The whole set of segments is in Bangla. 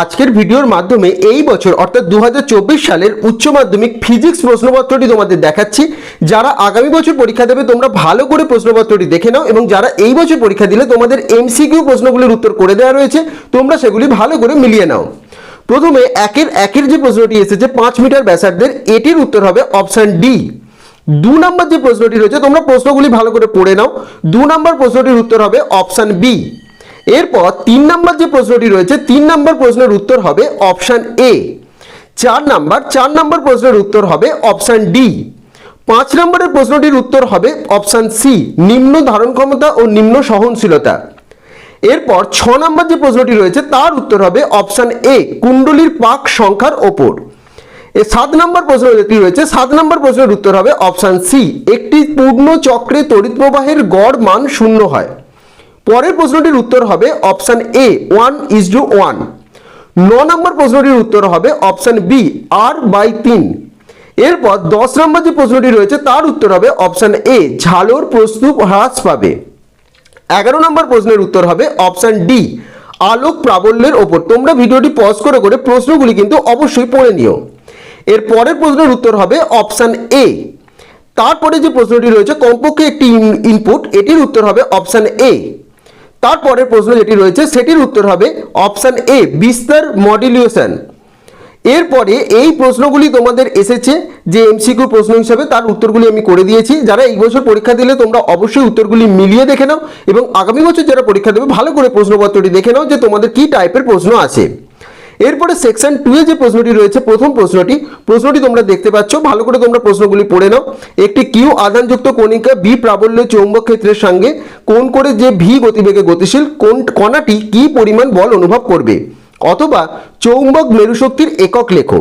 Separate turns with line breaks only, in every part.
আজকের ভিডিওর মাধ্যমে এই বছর, অর্থাৎ দু হাজার চব্বিশ সালের উচ্চ মাধ্যমিক ফিজিক্স প্রশ্নপত্রটি তোমাদের দেখাচ্ছি। যারা আগামী বছর পরীক্ষা দেবে, তোমরা ভালো করে প্রশ্নপত্রটি দেখে নাও এবং যারা এই বছর পরীক্ষা দিলে, তোমাদের এমসিকিউ প্রশ্নগুলির উত্তর করে দেওয়া রয়েছে। তোমরা সেগুলি ভালো করে মিলিয়ে নাও। প্রথমে, একের একের যে প্রশ্নটি এসেছে, পাঁচ মিটার ব্যাসার্ধের, এটির উত্তর হবে অপশান ডি। দু নম্বর যে প্রশ্নটি রয়েছে, তোমরা প্রশ্নগুলি ভালো করে পড়ে নাও। দু নম্বর প্রশ্নটির উত্তর হবে অপশান বি। এরপর তিন নম্বর যে প্রশ্নটি রয়েছে, তিন নম্বর প্রশ্নের উত্তর হবে অপশান এ। চার নাম্বার, চার নম্বর প্রশ্নের উত্তর হবে অপশান ডি। পাঁচ নম্বরের প্রশ্নটির উত্তর হবে অপশান সি, নিম্ন ধারণ ক্ষমতা ও নিম্ন সহনশীলতা। এরপর ছ নম্বর যে প্রশ্নটি রয়েছে, তার উত্তর হবে অপশান এ, কুণ্ডলির পাক সংখ্যার ওপর। সাত নম্বর প্রশ্ন যেটি রয়েছে, সাত নম্বর প্রশ্নের উত্তর হবে অপশান সি, একটি পূর্ণ চক্রে তড়িৎ প্রবাহের গড় মান শূন্য হয়। পরের প্রশ্নটির উত্তর হবে option A one is to one ন নম্বর প্রশ্নটির উত্তর হবে অপশান বি আর বাই তিন. এরপর দশ নম্বর যে প্রশ্নটি রয়েছে, তার উত্তর হবে অপশান এ ঝালোর প্রস্তুত হ্রাস পাবে। এগারো নম্বর প্রশ্নের উত্তর হবে অপশান ডি আলোক প্রাবল্যের ওপর। তোমরা ভিডিওটি পজ করে করে প্রশ্নগুলি কিন্তু অবশ্যই পড়ে নিও। এর পরের প্রশ্নের উত্তর হবে অপশান এ তারপরে যে প্রশ্নটি রয়েছে, কমপক্ষে একটি ইনপুট এটির উত্তর হবে অপশান এ তারপরের প্রশ্ন যেটি রয়েছে, সেটির উত্তর হবে অপশান এ বিস্তার মডিলিউশন এরপরে এই প্রশ্নগুলি তোমাদের এসেছে যে এমসিকিউ প্রশ্ন হিসাবে, তার উত্তরগুলি আমি করে দিয়েছি। যারা এই বছর পরীক্ষা দিলে, তোমরা অবশ্যই উত্তরগুলি মিলিয়ে দেখে নাও এবং আগামী বছর যারা পরীক্ষা দেবে, ভালো করে প্রশ্নপত্রটি দেখে নাও যে তোমাদের কি টাইপের প্রশ্ন আছে। এরপরে সেকশন টু এ যে প্রশ্নটি রয়েছে, প্রথম প্রশ্নটি প্রশ্নটি তোমরা দেখতে পাচ্ছ। ভালো করে তোমরা প্রশ্নগুলি পড়ে নাও। একটি কিউ আধানযুক্ত কণিকা বি প্রাবল্য চৌম্বক ক্ষেত্রের সঙ্গে কোন করে যে ভি গতিবেগে গতিশীল, কোন কণাটি কি পরিমাণ বল অনুভব করবে? অথবা চৌম্বক মেরুশক্তির একক লেখো।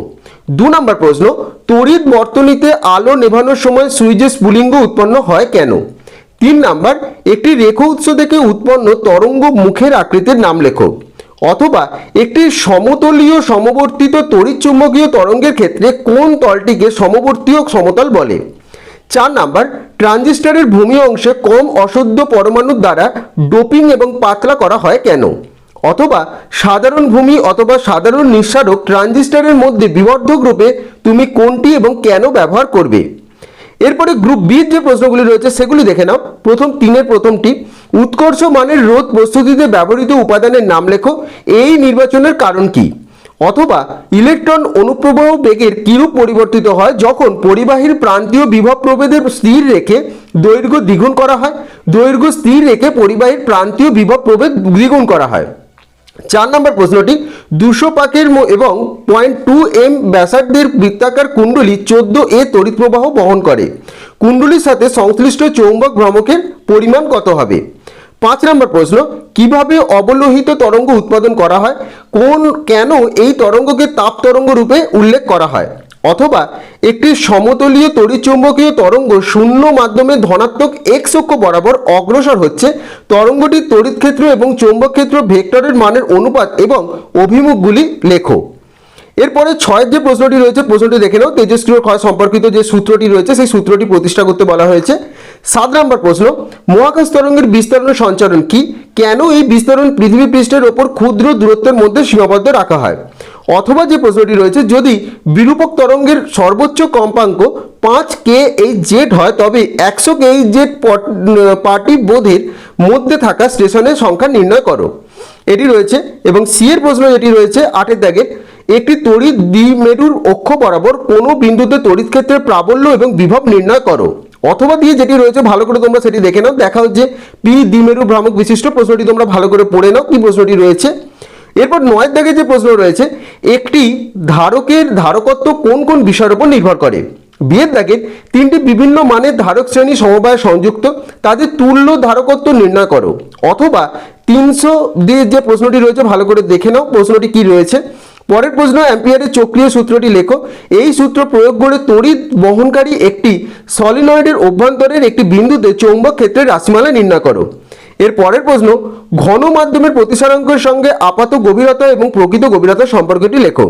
দু নম্বর প্রশ্ন, তড়িৎ বর্তনীতে আলো নেভানোর সময় সুইচে স্ফুলিঙ্গ উৎপন্ন হয় কেন? তিন নাম্বার, একটি রেখ উৎস থেকে উৎপন্ন তরঙ্গ মুখের আকৃতির নাম লেখো। অথবা একটি সমতলীয় সমবর্তিত তড়িৎচুম্বকীয় তরঙ্গের ক্ষেত্রে কোন তলটিকে সমবর্তীয় সমতল বলে? চার নাম্বার, ট্রানজিস্টরের ভূমি অংশে কম অশুদ্ধ পরমাণুর দ্বারা ডোপিং এবং পাতলা করা হয় কেন? অথবা, সাধারণ ভূমি অথবা সাধারণ নিঃসারক ট্রানজিস্টরের মধ্যে বিবর্ধক রূপে তুমি কোনটি এবং কেন ব্যবহার করবে? এরপরে গ্রুপ বির যে প্রশ্নগুলি রয়েছে সেগুলি দেখে নাও। প্রথম তিনের প্রথমটি উৎকর্ষ মানের রোধ প্রস্তুতিতে ব্যবহৃত উপাদানের নাম লেখো। এই নির্বাচনের কারণ কি? অথবা ইলেকট্রন অনুপ্রবাহ বেগের কিরূপ পরিবর্তিত হয় যখন পরিবাহীর প্রান্তীয় বিভব প্রভেদের স্থির রেখে দৈর্ঘ্য দ্বিগুণ করা হয়? দৈর্ঘ্য স্থির রেখে পরিবাহীর প্রান্তীয় বিভব প্রভেদ দ্বিগুণ করা হয়। চার নম্বর প্রশ্নটি, দুশো পাকের এবং পয়েন্ট টু এম ব্যাসার্ধের বৃত্তাকার কুণ্ডলী চোদ্দ এ তড়িৎ প্রবাহ বহন করে। কুণ্ডলীর সাথে সংশ্লিষ্ট চৌম্বক ভ্রমকের পরিমাণ কত হবে? পাঁচ নম্বর প্রশ্ন, কীভাবে অবলোহিত তরঙ্গ উৎপাদন করা হয়? কোন, কেন এই তরঙ্গকে তাপ তরঙ্গ রূপে উল্লেখ করা হয়? অথবা একটি সমতলীয় তড়িৎচুম্বকীয় তরঙ্গ শূন্য মাধ্যমে ধনাত্মক এক্স অক্ষ বরাবর অগ্রসর হচ্ছে তরঙ্গটির তড়িৎ ক্ষেত্র এবং চৌম্বক ক্ষেত্র ভেক্টরের মানের অনুপাত এবং অভিমুখগুলি লেখো। এরপরে ছয়ের যে প্রশ্নটি রয়েছে, প্রশ্নটি দেখে নাও। তেজস্ক্রিয় ক্ষয় সম্পর্কিত যে সূত্রটি রয়েছে, সেই সূত্রটি প্রতিষ্ঠা করতে বলা হয়েছে। সাত নম্বর প্রশ্ন, মহাকাশ তরঙ্গের বিস্তরণ সঞ্চারণ কি? কেন এই বিস্তরণ পৃথিবী পৃষ্ঠের ওপর ক্ষুদ্র দূরত্বের মধ্যে সীমাবদ্ধ রাখা হয়? অথবা যে প্রশ্নটি রয়েছে, যদি বিরূপক তরঙ্গের সর্বোচ্চ কম্পাঙ্ক পাঁচ কে এইচ জেড হয়, তবে একশো কে এইচ জেড পার্টি বোধের মধ্যে থাকা স্টেশনের সংখ্যা নির্ণয় করো। এটি রয়েছে, এবং সি এর প্রশ্ন যেটি রয়েছে, আটের দাগের একটি তড়িৎ দ্বিমেরুর অক্ষ বরাবর কোনো বিন্দুতে তড়িৎ ক্ষেত্রের প্রাবল্য এবং বিভব নির্ণয় করো। অথবা দিয়ে যেটি রয়েছে ভালো করে তোমরা সেটি দেখে নাও। দেখা হচ্ছে পি দ্বিমেরু ভ্রামক বিশিষ্ট প্রশ্নটি তোমরা ভালো করে পড়ে নাও কি প্রশ্নটি রয়েছে। এরপর নয়ের দাগে যে প্রশ্ন রয়েছে, একটি ধারকের ধারকত্ব কোন কোন বিষয়ের উপর নির্ভর করে? বিয়ের দাগের তিনটি বিভিন্ন মানের ধারক শ্রেণি সমবায় সংযুক্ত, তাদের তুল্য ধারকত্ব নির্ণয় করো। অথবা তিনশো দিয়ে যে প্রশ্নটি রয়েছে ভালো করে দেখে নাও, প্রশ্নটি কি রয়েছে? পরের প্রশ্ন, অ্যাম্পিয়ারের চক্রীয় সূত্রটি লেখো। এই সূত্র প্রয়োগ করে তড়িৎ বহনকারী একটি সলিনয়েডের অভ্যন্তরের একটি বিন্দুতে চৌম্বক ক্ষেত্রের রাশিমালা নির্ণয় করো। এর পরের প্রশ্ন, ঘন মাধ্যমের প্রতিসারাঙ্কের সঙ্গে আপাত গভীরতা এবং প্রকৃত গভীরতা সম্পর্কটি লেখো।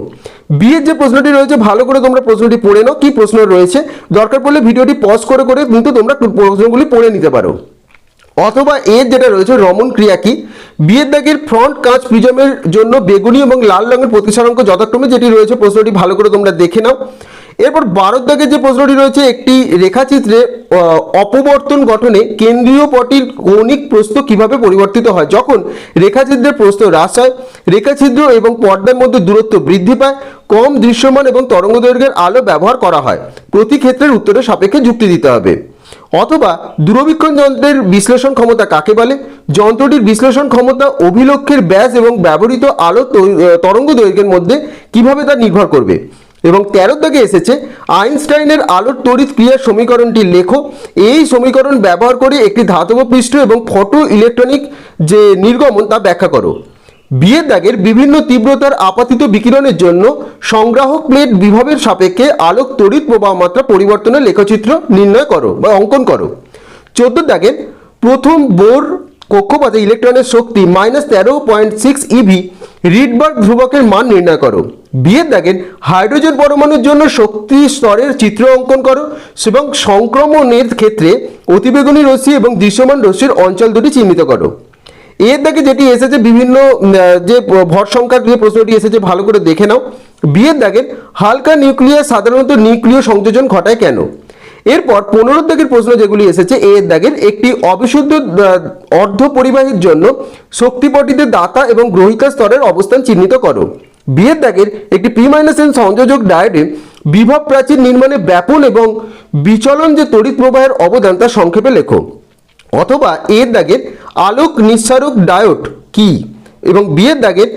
বিয়ের যে প্রশ্নটি রয়েছে, ভালো করে তোমরা প্রশ্নটি পড়ে নাও, কি প্রশ্ন রয়েছে। দরকার পড়লে ভিডিওটি পজ করে করে কিন্তু তোমরা প্রশ্নগুলি পড়ে নিতে পারো। অথবা এর যেটা রয়েছে রমন ক্রিয়া কি? বিয়ের দাগের ফ্রন্ট কাঁচ প্রিজমের জন্য বেগুনি এবং লাল রঙের প্রতিসরাঙ্ক যথাক্রমে যেটি রয়েছে, প্রশ্নটি ভালো করে তোমরা দেখে নাও। এরপর ভারত দাগের যে প্রশ্নটি রয়েছে, একটি রেখাচিত্রে অপবর্তন গঠনে কেন্দ্রীয় পটির কৌণিক প্রস্থ কীভাবে পরিবর্তিত হয়? যখন রেখাচিত্রের প্রস্থ হ্রাস হয় রেখাছিদ্র এবং পর্দার মধ্যে দূরত্ব বৃদ্ধি পায়, কম দৃশ্যমান এবং তরঙ্গ দৈর্ঘ্যের আলো ব্যবহার করা হয়। প্রতি ক্ষেত্রের উত্তরের সাপেক্ষে যুক্তি দিতে হবে। অথবা দূরবীক্ষণ যন্ত্রের বিশ্লেষণ ক্ষমতা কাকে বলে? যন্ত্রটির বিশ্লেষণ ক্ষমতা অভিলক্ষের ব্যাস এবং ব্যবহৃত আলো তরঙ্গ দৈর্ঘ্যের মধ্যে কীভাবে তা নির্ভর করবে? এবং তেরো দাগে এসেছে, আইনস্টাইনের আলোর তড়িৎ ক্রিয়ার সমীকরণটি লেখো। এই সমীকরণ ব্যবহার করে একটি ধাতব পৃষ্ঠ এবং ফটো ইলেকট্রনিক যে নির্গমন তা ব্যাখ্যা করো। বিয়ের দাগের বিভিন্ন তীব্রতার আপাতিত বিকিরণের জন্য সংগ্রাহক প্লেট বিভবের সাপেক্ষে আলোক তড়িৎ প্রবাহ মাত্রা পরিবর্তনের লেখচিত্র নির্ণয় করো বা অঙ্কন করো। চোদ্দ দাগের প্রথম বোর কক্ষপথে ইলেকট্রনের শক্তি মাইনাস তেরো পয়েন্ট সিক্স ইভি রিডবার্গ ধ্রুবকের মান নির্ণয় করো। বিয়ের দাগের হাইড্রোজেন পরমাণুর জন্য শক্তি স্তরের চিত্র অঙ্কন করো এবং সংক্রমণের ক্ষেত্রে অতিবেগুনি রশ্মি এবং দৃশ্যমান রশ্মির অঞ্চল দুটি চিহ্নিত করো। এর দাগে যেটি এসেছে, বিভিন্ন যে ভর সংখ্যার যে প্রশ্নটি এসেছে, ভালো করে দেখে নাও। বিয়ের দাগের হালকা নিউক্লিয়াস সাধারণত নিউক্লিয় সংযোজন ঘটায় কেন? এরপর পনেরো দাগের প্রশ্ন যেগুলি এসেছে এর দাগের একটি অবিশুদ্ধ অর্ধ পরিবাহীর জন্য শক্তিপটিতে দাতা এবং গ্রহিতা স্তরের অবস্থান চিহ্নিত করো। বিয়ের দাগের একটি পি মাইনাস এন সংযোজক ডায়েটে বিভব প্রাচীর নির্মাণে ব্যাপন এবং বিচলন যে তড়িৎ প্রবাহের অবদান তা সংক্ষেপে লেখো। অথবা এর দাগের আলোক নিঃসারক ডায়োড কি? এবং বিয়ের দাগের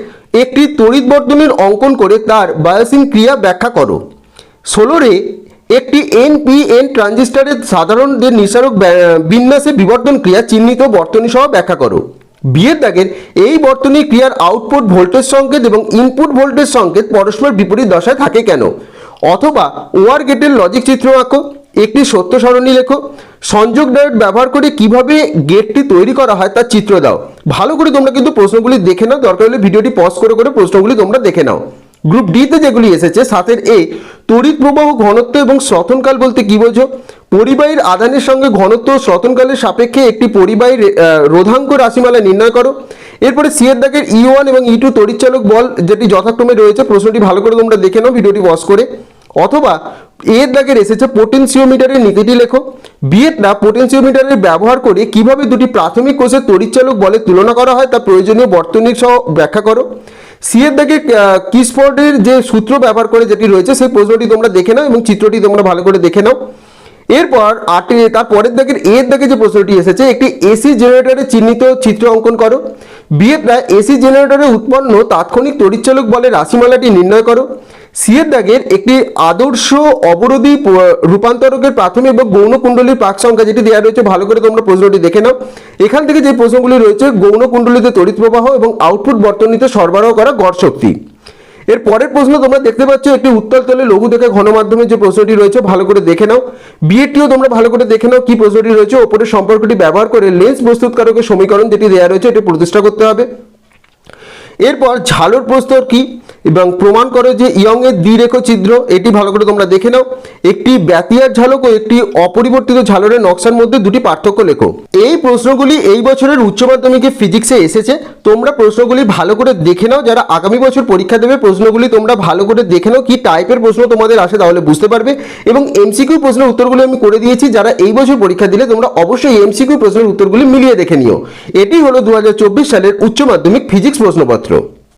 একটি তড়িৎ বর্তনীর অঙ্কন করে তার বায়োসিন ক্রিয়া ব্যাখ্যা করো। ষোলোরে একটি এনপিএন ট্রানজিস্টরের সাধারণ যে নিঃসারক বিন্যাসে বিবর্তন ক্রিয়া চিহ্নিত বর্তনী সহ ব্যাখ্যা করো। বিয়ের দাগের এই বর্তনী ক্রিয়ার আউটপুট ভোল্টেজ সংকেত এবং ইনপুট ভোল্টেজ সংকেত পরস্পর বিপরীত দশায় থাকে কেন? অথবা ওয়ার গেটের লজিক চিত্র আঁকো, একটি সত্য সরণী লেখো সংযোগ ডায়োড ব্যবহার করে কীভাবে গেটটি তৈরি করা হয় তার চিত্র দাও। ভালো করে তোমরা কিন্তু প্রশ্নগুলি দেখে নাও, দরকার হলে ভিডিওটি পজ করে করে প্রশ্নগুলি তোমরা দেখে নাও। গ্রুপ ডিতে যেগুলি এসেছে, সাতের এ তড়িৎ প্রবাহ ঘনত্ব এবং শ্রতনকাল বলতে কি বোঝো? পরিবাহীর আধানের সঙ্গে ঘনত্ব শ্রতনকালের সাপেক্ষে একটি পরিবাহীর রোধাঙ্ক রাশিমালা নির্ণয় করো। এরপরে সিয়ের দাগের ই ওয়ান এবং ই টু তড়িৎচালক বল যেটি যথাক্রমে রয়েছে, প্রশ্নটি ভালো করে তোমরা দেখে নাও, ভিডিওটি পজ করে। অথবা এর দাগের এসেছে পোটেনসিওমিটারের নীতিটি লেখো। বিয়েটা পোটেনসিওমিটারের ব্যবহার করে কীভাবে দুটি প্রাথমিক কোষের তড়িৎচালক বলে তুলনা করা হয় তা প্রয়োজনীয় বর্তনীর সহ ব্যাখ্যা করো। সিয়ের দাগে কিসফোর্ডের যে সূত্র ব্যবহার করে যেটি রয়েছে, সেই প্রশ্নটি তোমরা দেখে নাও এবং চিত্রটি তোমরা ভালো করে দেখে নাও। এরপর আটে তার পরের দাগের এর দাগে যে প্রশ্নটি এসেছে, একটি এসি জেনারেটরের চিহ্নিত চিত্র অঙ্কন করো। বিয়েটা এসি জেনারেটরে উৎপন্ন তাৎক্ষণিক তড়িৎচালক বলে রাশিমালাটি নির্ণয় করো। সিয়ের দাগের একটি আদর্শ অবরোধী রূপান্তরকের প্রাথমিক এবং গৌণ কুণ্ডলীর প্রাক সংখ্যা যেটি দেওয়া রয়েছে। ভালো করে তোমরা প্রশ্নটি দেখে নাও। এখান থেকে যে প্রশ্নগুলি রয়েছে, গৌণ কুণ্ডলীতে তড়িৎ প্রবাহ এবং আউটপুট বর্তনীতে সরবরাহ করা গড় শক্তি। এর পরের প্রশ্ন তোমরা দেখতে পাচ্ছ, একটি উত্তল তলে লঘু দেখে ঘন মাধ্যমে যে প্রশ্নটি রয়েছে, ভালো করে দেখে নাও। বিএটিও তোমরা ভালো করে দেখে নাও কি প্রশ্নটি রয়েছে। ওপরের সম্পর্কটি ব্যবহার করে লেন্স প্রস্তুতকারকের সমীকরণ যেটি দেওয়া রয়েছে, এটি প্রতিষ্ঠা করতে হবে। এরপর ঝালর প্রস্তর কি? এবং প্রমাণ করে যে ইয়ং এর দ্বিরেখ ছিদ্র, এটি ভালো করে তোমরা দেখে নাও। একটি ব্যাতিয়ার ঝালক ও একটি অপরিবর্তিত ঝালরের নকশার মধ্যে দুটি পার্থক্য লেখো। এই প্রশ্নগুলি এই বছরের উচ্চ মাধ্যমিকে ফিজিক্সে এসেছে। তোমরা প্রশ্নগুলি ভালো করে দেখে নাও। যারা আগামী বছর পরীক্ষা দেবে, প্রশ্নগুলি তোমরা ভালো করে দেখে নাও। কি টাইপের প্রশ্ন তোমাদের আসে তাহলে বুঝতে পারবে। এবং এমসিকিউ প্রশ্নের উত্তরগুলি আমি করে দিয়েছি। যারা এই বছর পরীক্ষা দিলে, তোমরা অবশ্যই এমসিকিউ প্রশ্নের উত্তরগুলি মিলিয়ে দেখে নিও। এটি হলো দু হাজার চব্বিশ সালের উচ্চ মাধ্যমিক ফিজিক্স প্রশ্নপত্র। otro